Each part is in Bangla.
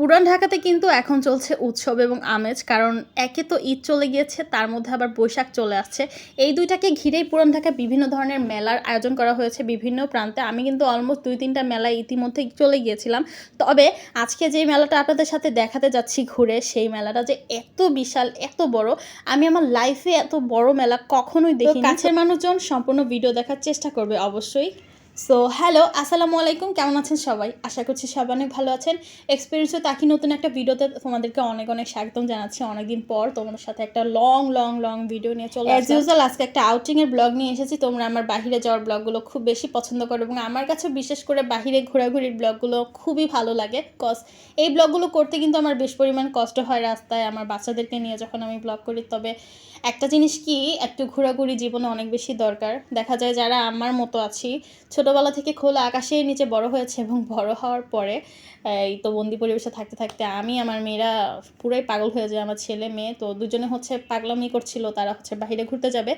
পুরান ঢাকাতে কিন্তু এখন চলছে উৎসব এবং আমেজ, কারণ একে তো ঈদ চলে গিয়েছে, তার মধ্যে আবার বৈশাখ চলে আসছে। এই দুইটাকে ঘিরেই পুরান ঢাকায় বিভিন্ন ধরনের মেলার আয়োজন করা হয়েছে বিভিন্ন প্রান্তে। আমি কিন্তু অলমোস্ট দুই তিনটা মেলায় ইতিমধ্যেই চলে গিয়েছিলাম। তবে আজকে যে মেলাটা আপনাদের সাথে দেখাতে যাচ্ছি ঘুরে, সেই মেলাটা যে এত বিশাল, এত বড়, আমি আমার লাইফে এত বড় মেলা কখনোই দেখি কাছের মানুষজন সম্পূর্ণ ভিডিও দেখার চেষ্টা করবে, অবশ্যই। সো হ্যালো আসসালামু আলাইকুম কেমন আছেন সবাই? আশা করছি সবাই অনেক ভালো আছেন। এক্সপিরিয়েন্সে তাকি নতুন একটা ভিডিওতে তোমাদেরকে অনেক অনেক স্বাগতম জানাচ্ছি। অনেকদিন পর তোমাদের সাথে একটা লং লং লং ভিডিও নিয়ে চলে অ্যাজ ইউজুয়াল আজকে একটা আউটিংয়ের ব্লগ নিয়ে এসেছি। তোমরা আমার বাহিরে যাওয়ার ব্লগগুলো খুব বেশি পছন্দ করো এবং আমার কাছে বিশেষ করে বাহিরে ঘোরাঘুরির ব্লগগুলো খুবই ভালো লাগে। কজ এই ব্লগগুলো করতে কিন্তু আমার বেশ পরিমাণ কষ্ট হয় রাস্তায় আমার বাচ্চাদেরকে নিয়ে যখন আমি ব্লগ করি। তবে একটা জিনিস কি একটু ঘোরাঘুরি জীবনে অনেক বেশি দরকার। দেখা যায় যারা আমার মতো আছি ছোটোবেলা থেকে খোলা আকাশের নিচে বড় হয়েছে এবং বড় হওয়ার পরে, এই তো বন্দি পরিবেশে থাকতে থাকতে আমি, আমার মেয়েরা পুরাই পাগল হয়ে যায়, আমার ছেলে মেয়ে, তো দুজনে হচ্ছে পাগলামি করছিল, তারা হচ্ছে বাইরে ঘুরতে যাবে।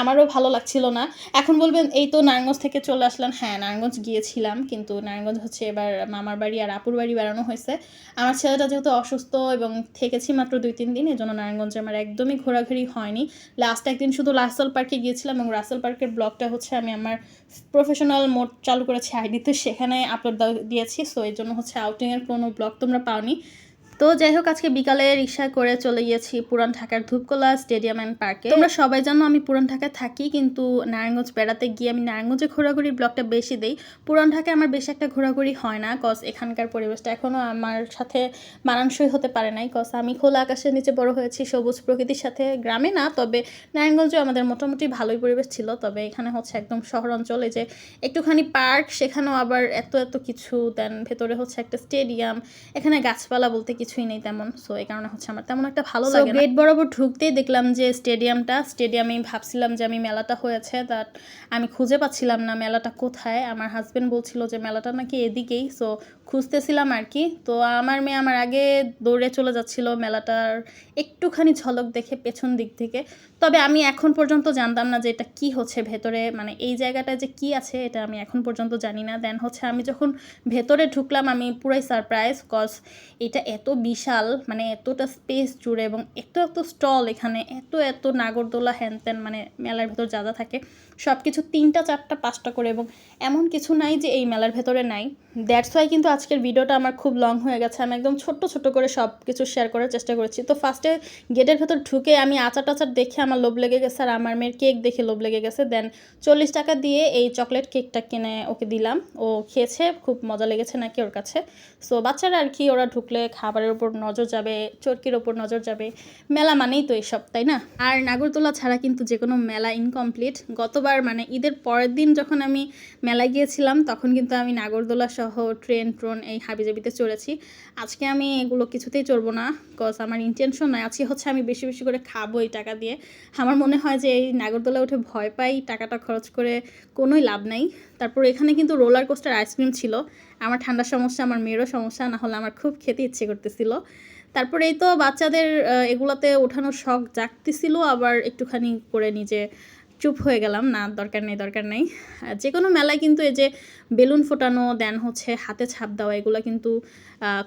আমারও ভালো লাগছিল না। এখন বলবেন, এই তো নারায়ণগঞ্জ থেকে চলে আসলাম। হ্যাঁ নারায়ণগঞ্জ গিয়েছিলাম, কিন্তু নারায়ণগঞ্জ হচ্ছে এবার মামার বাড়ি আর আপুর বাড়ি বেড়ানো হয়েছে। আমার ছেলেটা যেহেতু অসুস্থ এবং থেকেছি মাত্র দুই, তিন দিন এই জন্য নারায়ণগঞ্জে আমার একদমই ঘোরাঘুরি হয়নি। লাস্ট একদিন শুধু রাসেল পার্কে গিয়েছিলাম এবং রাসেল পার্কের ব্লগটা হচ্ছে আমি আমার প্রফেশনাল মোড চালু করেছি আইডিতে সেখানে আপলোড দিয়েছি। সো এই জন্য হচ্ছে আউটিংয়ের কোনো ব্লগ তোমরা পাওনি। তো যাই হোক আজকে বিকালে রিক্সা করে চলে গিয়েছি পুরান ঢাকার ধূপকলা স্টেডিয়াম অ্যান্ড পার্কে। তোমরা সবাই জানো আমি পুরান ঢাকায় থাকি, কিন্তু নারায়ণগঞ্জ বেড়াতে গিয়ে আমি নারায়ণগঞ্জে ঘোরাঘুরির ব্লগটা বেশি দেই। পুরান ঢাকায় আমার বেশি একটা ঘোরাঘুরি হয় না কজ এখানকার পরিবেশটা এখনও আমার সাথে মানানসই হতে পারে নাই। কজ আমি খোলা আকাশের নিচে বড় হয়েছি, সবুজ প্রকৃতির সাথে গ্রামে না, তবে নারায়ণগঞ্জেও আমাদের মোটামুটি ভালোই পরিবেশ ছিল। তবে এখানে হচ্ছে একদম শহর অঞ্চলে যে একটুখানি পার্ক, সেখানেও আবার এত এত কিছু দেন ভেতরে হচ্ছে একটা স্টেডিয়াম, এখানে গাছপালা বলতে কিছুই নেই তেমন। সো এই কারণে হচ্ছে আমার তেমন একটা ভালো লাগে গেট বরাবর ঢুকতেই দেখলাম যে স্টেডিয়ামটা স্টেডিয়ামে ভাবছিলাম যে আমি মেলাটা হয়েছে বাট আমি খুঁজে পাচ্ছিলাম না মেলাটা কোথায়। আমার হাজব্যান্ড বলছিল যে মেলাটা নাকি এদিকেই। সো খুঁজতেছিলাম আর কি তো আমার মেয়ে আমার আগে দৌড়ে চলে যাচ্ছিল মেলাটার একটুখানি ঝলক দেখে পেছন দিক থেকে। তবে আমি এখন পর্যন্ত জানতাম না যে এটা কি হচ্ছে ভেতরে মানে এই জায়গাটায় যে কি আছে এটা আমি এখন পর্যন্ত জানি না। দেন হচ্ছে আমি যখন ভেতরে ঢুকলাম আমি পুরাই সারপ্রাইজ কজ এটা এত বিশাল মানে এতটা স্পেস জুড়ে এবং এত এত স্টল এখানে, এত এত নাগরদোলা হ্যান ত্যান মানে মেলার ভেতর যা যা থাকে সব কিছু তিনটা, চারটা, পাঁচটা করে এবং এমন কিছু নাই যে এই মেলার ভেতরে নাই। দ্যাটস ওয়াই কিন্তু আজকের ভিডিওটা আমার খুব লং হয়ে গেছে। আমি একদম ছোট্ট ছোট করে সব কিছু শেয়ার করার চেষ্টা করেছি। তো ফার্স্টে গেটের ভেতর ঢুকে আমি আচার টাচার দেখে আমার লোভ লেগে গেছে আর আমার মেয়ের কেক দেখে লোভ লেগে গেছে। দেন চল্লিশ টাকা দিয়ে এই চকলেট কেকটা কিনে ওকে দিলাম। ও খেয়েছে, খুব মজা লেগেছে নাকি ওর কাছে। সো বাচ্চারা আর কি, ওরা ঢুকলে খাবারের ওপর নজর যাবে, চরকির ওপর নজর যাবে। মেলা মানেই তো এসব, তাই না? আর নাগরদোলা ছাড়া কিন্তু যে কোনো মেলা ইনকমপ্লিট গতবার মানে ঈদের পরের দিন যখন আমি মেলায় গিয়েছিলাম, তখন কিন্তু আমি নাগরদোলা সহ ট্রেন, ট্রোন এই হাবিজাবিতে চড়েছি। আজকে আমি এগুলো কিছুতেই চড়বো না। কজ আমার ইন্টেনশন নয় আজকে হচ্ছে আমি বেশি বেশি করে খাব এই টাকা দিয়ে। আমার মনে হয় যে এই নাগরদোলা উঠে ভয় পাই টাকাটা খরচ করে কোনোই লাভ নেই। তারপর এখানে কিন্তু রোলার কোস্টার আইসক্রিম ছিল। আমার ঠান্ডার সমস্যা, আমার মেয়েরও সমস্যা, না হলে আমার খুব খেতে ইচ্ছে করতেছিল। তারপরে এই তো বাচ্চাদের এগুলাতে ওঠানোর শখ জাগতেছিল। আবার একটুখানি করে নিজে চুপ হয়ে গেলাম। না, দরকার নেই দরকার নেই। যে কোনো মেলায় কিন্তু এই যে বেলুন ফোটানো, দেন হচ্ছে হাতে ছাপ দেওয়া, এগুলো কিন্তু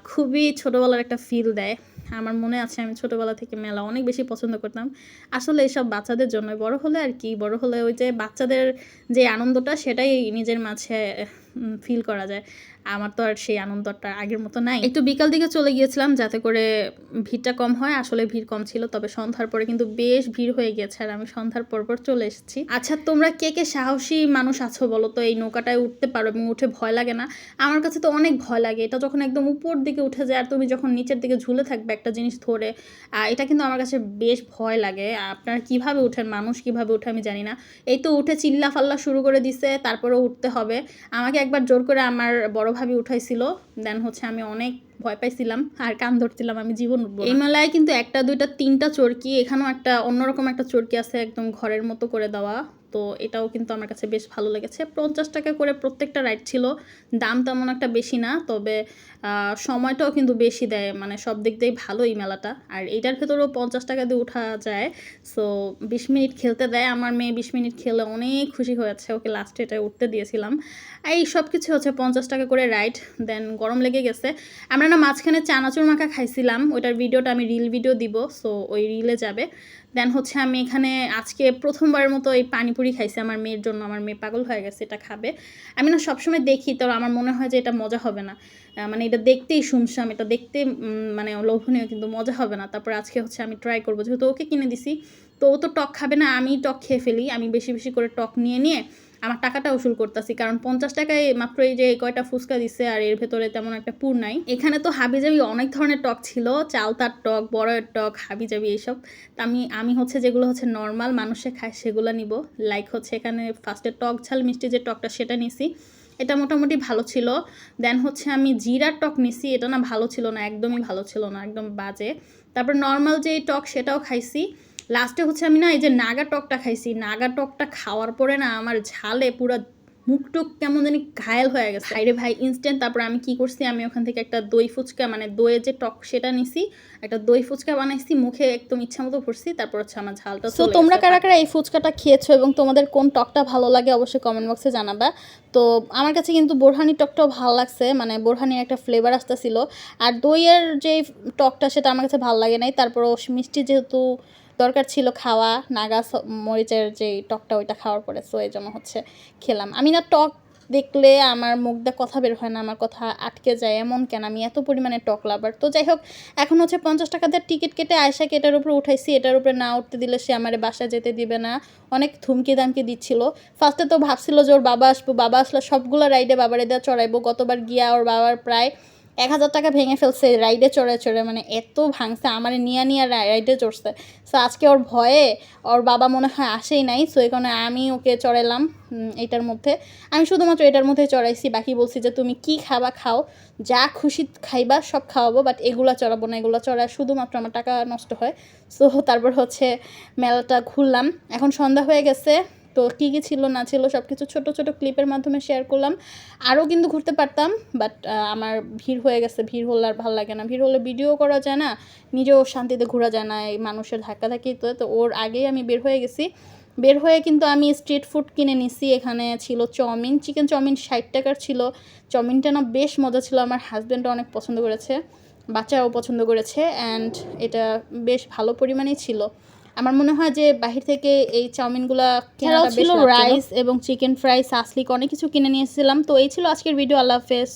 খুবই ছোটোবেলার একটা ফিল দেয়। আমার মনে আছে আমি ছোটোবেলা থেকে মেলা অনেক বেশি পছন্দ করতাম। আসলে এইসব বাচ্চাদের জন্য বড় হলে আর কি, বড় হলে ওই যে বাচ্চাদের যে আনন্দটা সেটাই নিজের মাঝে ফিল করা যায়। আমার তো আর সেই আনন্দটা আগের মতো নাই। একটু বিকাল দিকে চলে গিয়েছিলাম যাতে করে ভিড়টা কম হয়, আসলে ভিড় কম ছিল, তবে সন্ধ্যার পরে কিন্তু বেশ ভিড় হয়ে গেছে আর আমি সন্ধ্যার পর পর চলে এসেছি। আচ্ছা তোমরা কে কে সাহসী মানুষ আছো বলো তো? এই নৌকাটায় উঠতে পারো এবং উঠে ভয় লাগে না? আমার কাছে তো অনেক ভয় লাগে। এটা যখন একদম উপর দিকে উঠে যায় আর তুমি যখন নিচের দিকে ঝুলে থাকবে একটা জিনিস ধরে এটা কিন্তু আমার কাছে বেশ ভয় লাগে। আপনারা কীভাবে উঠেন? মানুষ কীভাবে উঠে আমি জানি না। এই তো উঠে চিল্লা ফাল্লা শুরু করে দিছে, তারপরেও উঠতে হবে। আমাকে একবার জোর করে আমার বড় ভাবি উঠাইছিল দেন হচ্ছে আমি অনেক ভয় পাইছিলাম আর কান ধরছিলাম আমি জীবন উঠবো এই মেলায় কিন্তু একটা, দুইটা, তিনটা চরকি, এখানেও একটা অন্যরকম একটা চরকি আছে একদম ঘরের মতো করে দেওয়া। তো এটাও কিন্তু আমার কাছে বেশ ভালো লেগেছে। পঞ্চাশ টাকা করে প্রত্যেকটা রাইড ছিল, দাম তেমন একটা বেশি না, তবে সময়টাও কিন্তু বেশি দেয় মানে সব দিক দিয়েই ভালো এই মেলাটা। আর এইটার ভেতরেও পঞ্চাশ টাকা দিয়ে ওঠা যায় সো বিশ মিনিট খেলতে দেয়। আমার মেয়ে বিশ মিনিট খেলে অনেক খুশি হয়েছে, ওকে লাস্টে এটা উঠতে দিয়েছিলাম। এই সব কিছু হচ্ছে পঞ্চাশ টাকা করে রাইড দেন গরম লেগে গেছে। আমরা না মাঝখানে চানাচুর মাখা খাইছিলাম ওইটার ভিডিওটা আমি রিল ভিডিও দিব সো ওই রিলে যাবে। দেন হচ্ছে আমি এখানে আজকে প্রথমবারের মতো এই পানিপুরি খাইছি, আমার মেয়ের জন্য, আমার মেয়ে পাগল হয়ে গেছে, এটা খাবে। আমি না সবসময় দেখি তো আমার মনে হয় যে এটা মজা হবে না। মানে এটা দেখতেই শুনশাম, এটা দেখতে মানে লোভনীয়, কিন্তু মজা হবে না। তারপর আজকে হচ্ছে আমি ট্রাই করব। যেহেতু ওকে কিনে দিছি, তো ও তো টক খাবে না আমি টক খেয়ে ফেলি। আমি বেশি বেশি করে টক নিয়ে নিয়ে আমার টাকাটা উসুল করতেছি, কারণ পঞ্চাশ টাকায় মাত্র এই যে কয়টা ফুচকা দিছে আর এর ভেতরে তেমন একটা পুর নাই। এখানে তো হাবিজাবি অনেক ধরনের টক ছিল, চালতার টক বড়ের টক, হাবিজাবি এইসব। তা আমি আমি হচ্ছে যেগুলো হচ্ছে নর্মাল মানুষে খায় সেগুলো নিব। লাইক হচ্ছে এখানে ফার্স্টে টক ঝাল মিষ্টি যে টকটা সেটা নিছি। এটা মোটামুটি ভালো ছিল। দেন হচ্ছে আমি জিরার টক নিছি, এটা না ভালো ছিল না, একদমই ভালো ছিল না, একদম বাজে। তারপর নর্মাল যে টক সেটাও খাইছি। লাস্টে হচ্ছে আমি না এই যে নাগা টকটা খাইছি। নাগা টকটা খাওয়ার পরে না আমার ঝালে পুরো মুখটুক কেমন জানি ঘায়েল হয়ে গেছে। আরে ভাই ইনস্ট্যান্ট তারপর আমি কি করছি? আমি ওখান থেকে একটা দই ফুচকা মানে দইয়ের যে টক সেটা নিছি একটা দই ফুচকা বানাইছি মুখে একদম ইচ্ছা মতো ভরছি তারপর হচ্ছে আমার ঝালটা সো তোমরা কারা কারা এই ফুচকাটা খেয়েছো এবং তোমাদের কোন টকটা ভালো লাগে অবশ্যই কমেন্ট বক্সে জানাবা। তো আমার কাছে কিন্তু বোরহানি টকটাও ভালো লাগছে মানে বোরহানির একটা ফ্লেভার আসতেছিল। আর দইয়ের যে টকটা সেটা আমার কাছে ভালো লাগে নাই। তারপর মিষ্টি যেহেতু দরকার ছিল খাওয়া নাগা মরিচের যে টকটা ওইটা খাওয়ার পরে সো এই জন্য হচ্ছে খেলাম। আমি না টক দেখলে আমার মুখ দিয়ে কথা বের হয় না, আমার কথা আটকে যায়, এমন কেন? আমি এত পরিমাণে টক লাভার। তো যাই হোক, এখন হচ্ছে পঞ্চাশ টাকা দিয়ে টিকিট কেটে আয়সাকে এটার উপরে উঠাইছি, এটার উপরে না উঠতে দিলে সে আমার বাসায় যেতে দিবে না। অনেক থুমকি দামকি দিচ্ছিল। ফার্স্টে তো ভাবছিল যে ওর বাবা আসব, বাবা আসলে সবগুলো রাইডে বাবার দিয়ে চড়াইবো। গতবার গিয়া ওর বাবার প্রায় এক হাজার টাকা ভেঙে ফেলছে রাইডে চড়ে চড়ে মানে এত ভাঙছে আমার নিয়ে নিয়ে রাইডে চড়ছে। সো আজকে ওর ভয়ে ওর বাবা মনে হয় আসেই নাই সো এই কারণে আমি ওকে চড়াইলাম উম, এটার মধ্যে। আমি শুধুমাত্র এটার মধ্যে চড়াইছি বাকি বলছি যে তুমি কি খাবা খাও যা খুশি খাইবা সব খাওয়াবো বাট এগুলো চড়াবো না এগুলো চড়ায় শুধুমাত্র আমার টাকা নষ্ট হয়। সো তারপর হচ্ছে মেলাটা ঘুরলাম এখন সন্ধ্যা হয়ে গেছে তো কী কী ছিল, না ছিল সব কিছু ছোটো ছোটো ক্লিপের মাধ্যমে শেয়ার করলাম। আরও কিন্তু ঘুরতে পারতাম বাট আমার ভিড় হয়ে গেছে, ভিড় হলে আর ভালো লাগে না। ভিড় হলে ভিডিও করা যায় না, নিজেও শান্তিতে ঘোরা যায় না এই মানুষের ধাক্কা ধাক্কি তো তো ওর আগেই আমি বের হয়ে গেছি। বের হয়ে কিন্তু আমি স্ট্রিট ফুড কিনে নিছি, এখানে ছিল চাউমিন চিকেন চাউমিন ষাট টাকার ছিল। চাউমিনটা না বেশ মজা ছিল, আমার হাজব্যান্ডও অনেক পছন্দ করেছে, বাচ্চাও পছন্দ করেছে অ্যান্ড এটা বেশ ভালো পরিমাণেই ছিল। আমার মনে হয় যে বাহির থেকে এই চাউমিনগুলা বেশ ছিল রাইস এবং চিকেন ফ্রাই সাসলিক অনেক কিছু কিনে নিয়েছিলাম তো এই ছিল আজকের ভিডিও আল্লাহ হাফেজ।